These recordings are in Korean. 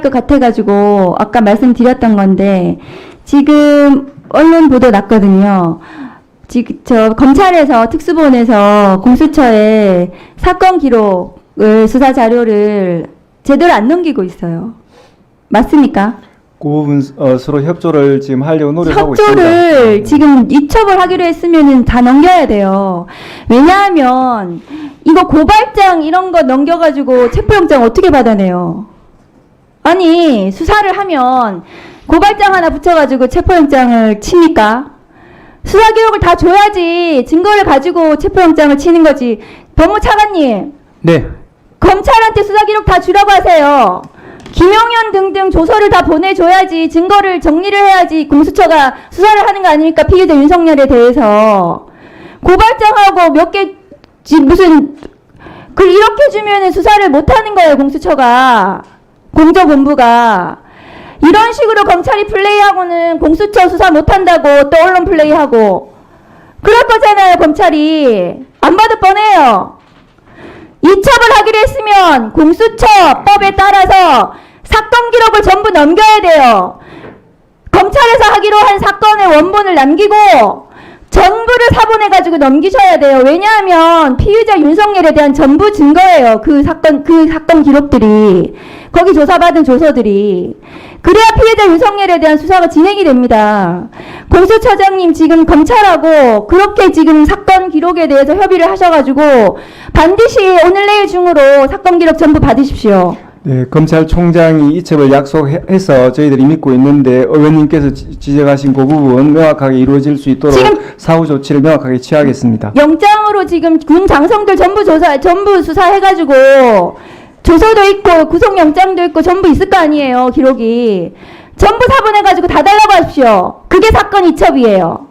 것 같아가지고 아까 말씀드렸던 건데 지금 언론 보도 났거든요. 지금 저 검찰에서 특수본에서 공수처에 사건 기록을 수사 자료를 제대로 안 넘기고 있어요. 맞습니까? 그 부분 어, 서로 협조를 지금 하려고 노력하고 있습니다. 협조를 지금 이첩을 하기로 했으면은 다 넘겨야 돼요. 왜냐하면 이거 고발장 이런 거 넘겨가지고 체포영장 어떻게 받아내요? 아니 수사를 하면 고발장 하나 붙여가지고 체포영장을 칩니까? 수사 기록을 다 줘야지 증거를 가지고 체포영장을 치는 거지. 법무차관님 네. 검찰한테 수사 기록 다 주라고 하세요. 김용현 등등 조서를 다 보내줘야지 증거를 정리를 해야지 공수처가 수사를 하는 거 아닙니까 피해자 윤석열에 대해서 고발장하고 몇 개 무슨 그 이렇게 주면은 수사를 못 하는 거예요 공수처가 공조본부가 이런 식으로 검찰이 플레이하고는 공수처 수사 못 한다고 또 언론 플레이하고 그럴 거잖아요 검찰이 안 받을 뻔해요. 이첩을 하기로 했으면 공수처법에 따라서 사건 기록을 전부 넘겨야 돼요. 검찰에서 하기로 한 사건의 원본을 남기고 전부를 사본해가지고 넘기셔야 돼요. 왜냐하면 피의자 윤석열에 대한 전부 증거예요. 그 사건, 그 사건 기록들이. 거기 조사받은 조서들이. 그래야 피해자 윤석열에 대한 수사가 진행이 됩니다. 공수처장님 지금 검찰하고 그렇게 지금 사건 기록에 대해서 협의를 하셔가지고 반드시 오늘 내일 중으로 사건 기록 전부 받으십시오. 네, 검찰총장이 이첩을 약속해서 저희들이 믿고 있는데 의원님께서 지- 지적하신 그 부분 명확하게 이루어질 수 있도록 지금- 사후 조치를 명확하게 취하겠습니다. 영장으로 지금 군 장성들 전부 조사, 전부 수사해가지고 조서도 있고 구속영장도 있고 전부 있을 거 아니에요, 기록이. 전부 사본해가지고 다 달라고 하십시오. 그게 사건 이첩이에요.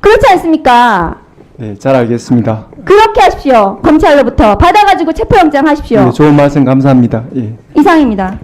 그렇지 않습니까? 네, 잘 알겠습니다. 그렇게 하십시오. 검찰로부터 받아가지고 체포영장 하십시오. 네, 좋은 말씀 감사합니다. 예. 이상입니다.